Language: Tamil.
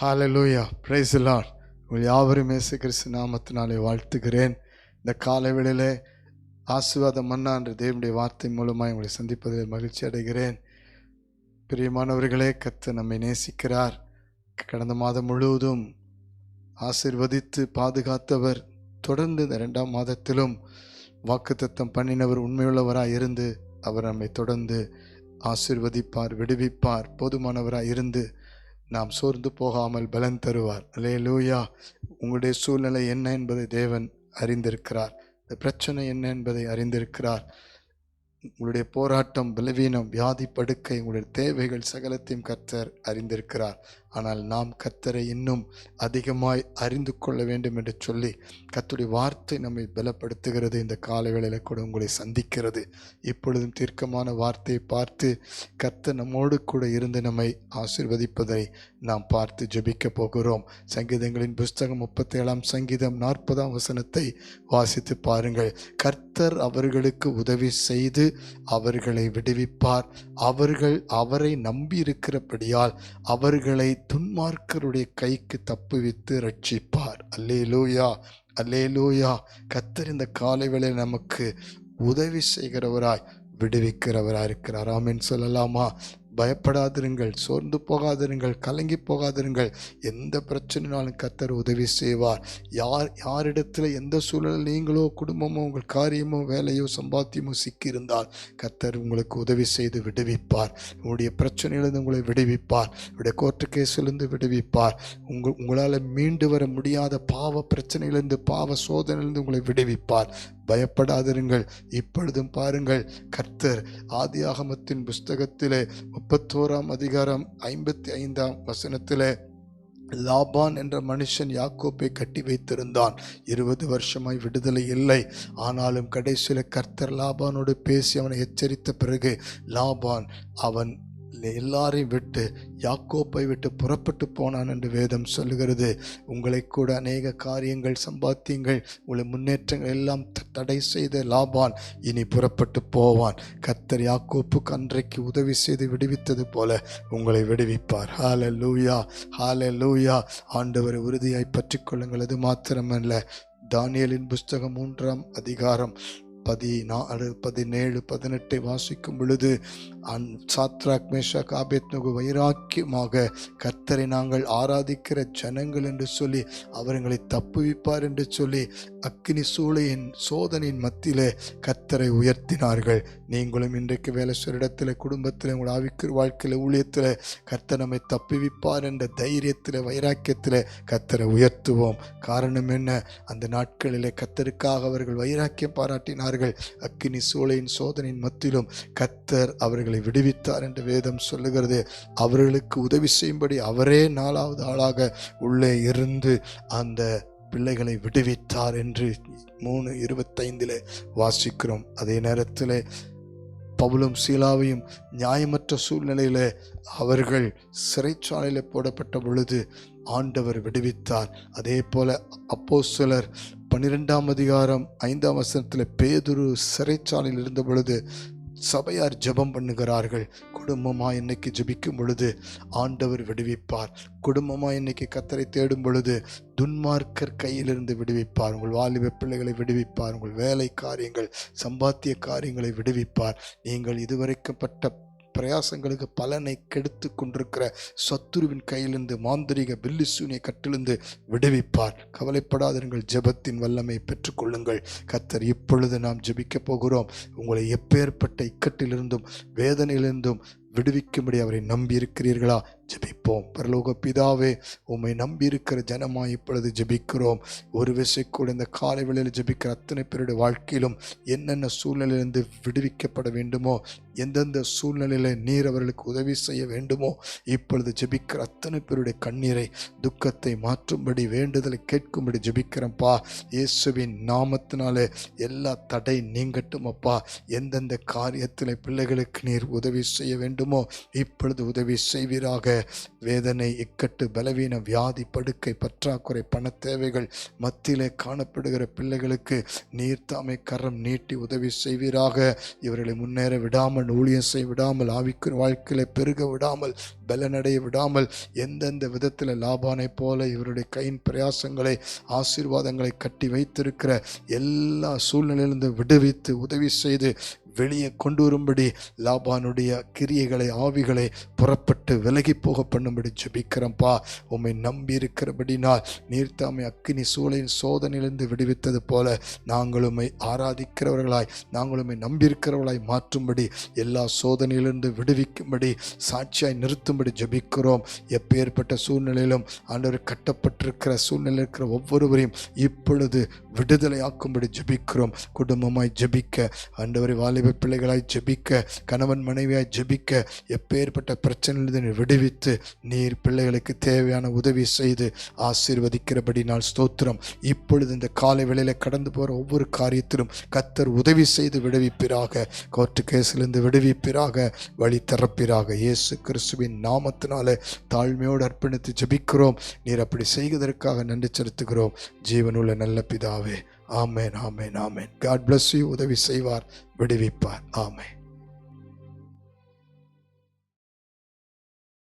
ஹாலலூயா praise the உங்கள் யாவரும் இயேசு கிறிஸ்து நாமத்தினாலே வாழ்த்துகிறேன். இந்த காலை வேளையிலே ஆசீர்வாத மன்னா என்ற தேவனுடைய வார்த்தை மூலமாக உங்களை சந்திப்பதில் மகிழ்ச்சி அடைகிறேன். பிரியமானவர்களே கத்து நம்மை நேசிக்கிறார். கடந்த மாதம் முழுவதும் ஆசீர்வதித்து பாதுகாத்தவர். தொடர்ந்து இந்த ரெண்டாம் மாதத்திலும் வாக்குத்தத்தம் பண்ணினவர் உண்மையுள்ளவராக இருந்து அவர் நம்மை தொடர்ந்து ஆசிர்வதிப்பார் விடுவிப்பார் போதுமானவராக இருந்து நாம் சோர்ந்து போகாமல் பலன் தருவார். அலே லூயா உங்களுடைய சூழ்நிலை என்ன என்பதை தேவன் அறிந்திருக்கிறார். இந்த பிரச்சனை என்ன என்பதை அறிந்திருக்கிறார். உங்களுடைய போராட்டம் பலவீனம் வியாதி படுக்கை உங்களுடைய தேவைகள் சகலத்தையும் கர்த்தர் அறிந்திருக்கிறார். ஆனால் நாம் கர்த்தரை இன்னும் அதிகமாய் அறிந்து கொள்ள வேண்டும் என்று சொல்லி கத்துடைய வார்த்தை நம்மை பலப்படுத்துகிறது. இந்த கால கூட உங்களை சந்திக்கிறது. இப்பொழுதும் தீர்க்கமான வார்த்தையை பார்த்து கர்த்தர் நம்மோடு கூட இருந்து நம்மை ஆசிர்வதிப்பதை நாம் பார்த்து ஜெபிக்க போகிறோம். சங்கீதங்களின் புஸ்தகம் முப்பத்தி ஏழாம் சங்கீதம் நாற்பதாம் வசனத்தை வாசித்து பாருங்கள். கர்த்தர் அவர்களுக்கு உதவி செய்து அவர்களை விடுவிப்பார். அவர்கள் அவரை நம்பி இருக்கிறபடியால் அவர்களை துன்மார்க்கருடைய கைக்கு தப்புவித்து ரட்சிப்பார் அல்லே லூயா அல்லே லூயா கத்தர் இந்த காலை வேளையில் நமக்கு உதவி செய்கிறவராய் விடுவிக்கிறவராக இருக்கிறார் ஆமென். சொல்லலாமா? பயப்படாதிருங்கள் சோர்ந்து போகாதிருங்கள் கலங்கி போகாதிருங்கள். எந்த பிரச்சனைனாலும் கர்த்தர் உதவி செய்வார். யார் யாரிடத்தில் எந்த சூழலில் நீங்களோ குடும்பமோ உங்கள் காரியமோ வேலையோ சம்பாத்தியமோ சிக்கியிருந்தால் கர்த்தர் உங்களுக்கு உதவி செய்து விடுவிப்பார். உங்களுடைய பிரச்சனையிலிருந்து உங்களை விடுவிப்பார். உங்களுடைய கோர்ட்டு கேஸிலிருந்து விடுவிப்பார். உங்கள் உங்களால் மீண்டு வர முடியாத பாவ பிரச்சனையிலிருந்து பாவ சோதனையிலிருந்து உங்களை விடுவிப்பார். பயப்படாதிருங்கள். இப்பொழுதும் பாருங்கள் கர்த்தர் ஆதியாகமத்தின் புஸ்தகத்திலே முப்பத்தோராம் அதிகாரம் ஐம்பத்தி ஐந்தாம் வசனத்திலே லாபான் என்ற மனுஷன் யாக்கோப்பை கட்டி வைத்திருந்தான். இருபது வருஷமாய் விடுதலை இல்லை. ஆனாலும் கடைசியில் கர்த்தர் லாபானோடு பேசி அவனை எச்சரித்த பிறகு லாபான் அவன் எல்லாரையும் விட்டு யாக்கோப்பை விட்டு புறப்பட்டு போனான் என்று வேதம் சொல்லுகிறது. உங்களை கூட அநேக காரியங்கள் சம்பாத்தியங்கள் உங்களை முன்னேற்றங்கள் எல்லாம் த- தடை செய்த லாபான் இனி புறப்பட்டு போவான். கத்தர் யாக்கோப்புக்கு அன்றைக்கு உதவி செய்து விடுவித்தது போல உங்களை விடுவிப்பார். ஹால லூயா ஹால லூயா ஆண்டவரை உறுதியாய் பற்றி கொள்ளுங்கள். அது மாத்திரமல்ல. தானியலின் புஸ்தகம் மூன்றாம் அதிகாரம் பதினாலு பதினேழு பதினெட்டை வாசிக்கும் பொழுது அந் சாத்ராக் மேஷாக் ஆபேத்நகு வைராக்கியமாக கர்த்தரை நாங்கள் ஆராதிக்கிற ஜனங்கள் என்று சொல்லி அவர்களை தப்புவிப்பார் என்று சொல்லி அக்னி சூளையின் சோதனையின் மத்தியிலே கர்த்தரை உயர்த்தினார்கள். நீங்களும் இன்றைக்கு வேலை இடத்துல குடும்பத்தில் உங்கள் ஆவிக்கிற வாழ்க்கையில் ஊழியத்தில் கர்த்தர் நம்மை தப்புவிப்பார் என்ற தைரியத்தில் வைராக்கியத்தில் கர்த்தரை உயர்த்துவோம். காரணம் என்ன? அந்த நாட்களிலே கர்த்தருக்காக அவர்கள் வைராக்கியம் பாராட்டினார்கள். அக்கினி சூளையின் சோதனையின் மத்தியிலும் கத்தர் அவர்களை விடுவித்தார் என்று வேதம் சொல்லுகிறது. அவர்களுக்கு உதவி செய்யும்படி அவரே நாலாவது ஆளாக உள்ளே இருந்து அந்த பிள்ளைகளை விடுவித்தார் என்று மூணு இருபத்தைந்தில் வாசிக்கிறோம். அதே நேரத்தில் பவுலும் சீலாவையும் நியாயமற்ற சூழ்நிலையில் அவர்கள் சிறைச்சாலையில் போடப்பட்ட பொழுது ஆண்டவர் விடுவித்தார். அதே போல அப்போ சிலர் பன்னிரெண்டாம் அதிகாரம் ஐந்தாம் வசனத்தில் பேதுரு சிறைச்சாலையில் இருந்த பொழுது சபையார் ஜெபம் பண்ணுகிறார்கள். குடும்பமாக இன்னைக்கு ஜெபிக்கும் பொழுது ஆண்டவர் விடுவிப்பார். குடும்பமாக இன்னைக்கு கத்தரை தேடும் பொழுது துன்மார்க்கர் கையிலிருந்து விடுவிப்பார். உங்கள் வாலிப பிள்ளைகளை விடுவிப்பார். உங்கள் வேலை காரியங்கள் சம்பாத்திய காரியங்களை விடுவிப்பார். நீங்கள் இதுவரைக்கும் பட்ட பிரயாசங்களுக்கு பலனை கெடுத்து கொண்டிருக்கிற சத்துருவின் கையிலிருந்து மாந்திரிக பில்லிசூனிய கட்டிலிருந்து விடுவிப்பார். கவலைப்படாதிருங்கள் ஜெபத்தின் வல்லமை பெற்றுக்கொள்ளுங்கள் கத்தர் இப்பொழுது நாம் ஜெபிக்கப் போகிறோம். உங்களை எப்பேற்பட்ட இக்கட்டிலிருந்தும் வேதனையிலிருந்தும் விடுவிக்கும்படி அவரை நம்பி இருக்கிறீர்களா ஜெபிப்போம். பரலோக பிதாவே உம்மை நம்பி இருக்கிற ஜனமாய் இப்பொழுது ஜெபிக்கிறோம். ஒரு விசை கூட இந்த காலை வேளையில் ஜெபிக்கிற அத்தனை பேருடைய வாழ்க்கையிலும் என்னென்ன சூழ்நிலையிலிருந்து விடுவிக்கப்பட வேண்டுமோ எந்தெந்த சூழ்நிலையில் நீர் அவர்களுக்கு உதவி செய்ய வேண்டுமோ இப்பொழுது ஜெபிக்கிற அத்தனை பேருடைய கண்ணீரை துக்கத்தை மாற்றும்படி வேண்டுதலை கேட்கும்படி ஜெபிக்கிறேன்ப்பா. இயேசுவின் நாமத்தினாலே எல்லா தடை நீங்கட்டும் அப்பா எந்தெந்த காரியத்தில் பிள்ளைகளுக்கு நீர் உதவி செய்ய வேண்டும் வேண்டுமோ இப்பொழுது உதவி செய்வீராக. வேதனை இக்கட்டு பலவீன வியாதி படுக்கை பற்றாக்குறை பண தேவைகள் மத்தியிலே காணப்படுகிற பிள்ளைகளுக்கு நீர் தாமே கரம் நீட்டி உதவி செய்வீராக. இவர்களை முன்னேற விடாமல் ஊழியம் செய்ய விடாமல் ஆவிக்கு வாழ்க்கையில பெருக விடாமல் பலனடைய விடாமல் எந்தெந்த விதத்தில் லாபானை போல இவருடைய கையின் பிரயாசங்களை ஆசீர்வாதங்களை கட்டி வைத்திருக்கிற எல்லா சூழ்நிலையிலிருந்து விடுவித்து உதவி செய்து வெளியே கொண்டு வரும்படி லாபானுடைய கிரியைகளை ஆவிகளை புறப்பட்டு விலகி போக பண்ணும்படி ஜெபிக்கிறோம்ப்பா உம்மை நம்பி இருக்கிறபடினால் நீர்த்தாமை அக்கினி சூளையின் சோதனையிலிருந்து விடுவித்தது போல நாங்களுமை ஆராதிக்கிறவர்களாய் நாங்களுமை நம்பியிருக்கிறவர்களாய் மாற்றும்படி எல்லா சோதனையிலிருந்து விடுவிக்கும்படி சாட்சியாய் நிறுத்தும்படி ஜெபிக்கிறோம். எப்பேற்பட்ட சூழ்நிலையிலும் ஆண்டவர் கட்டப்பட்டிருக்கிற சூழ்நிலையில் இருக்கிற ஒவ்வொருவரையும் இப்பொழுது விடுதலையாக்கும்படி ஜபிக்கிறோம். குடும்பமாய் ஜெபிக்க ஆண்டவரை வாலிப பிள்ளைகளாய் ஜெபிக்க கணவன் மனைவியாய் ஜெபிக்க எப்பேற்பட்ட பிரச்சனையிலிருந்து விடுவித்து நீர் பிள்ளைகளுக்கு தேவையான உதவி செய்து ஆசீர்வதிக்கிறபடி நான் ஸ்தோத்திரம். இப்பொழுது இந்த காலை வேளையில் கடந்து போகிற ஒவ்வொரு காரியத்திலும் கத்தர் உதவி செய்து விடுவிப்பிறாக கோர்ட்டு கேஸிலிருந்து விடுவிப்பிறாக வழி திறப்பிறாக இயேசு கிறிஸ்துவின் நாமத்தினால தாழ்மையோடு அர்ப்பணித்து ஜெபிக்கிறோம். நீர் அப்படி செய்வதற்காக நன்றி செலுத்துகிறோம். ஜீவனுள்ள நல்ல பிதாவே ஆமேன் ஆமேன் ஆமேன். காட் பிளஸ் யூ உதவி செய்வார் விடுவிப்பார். ஆமேன்.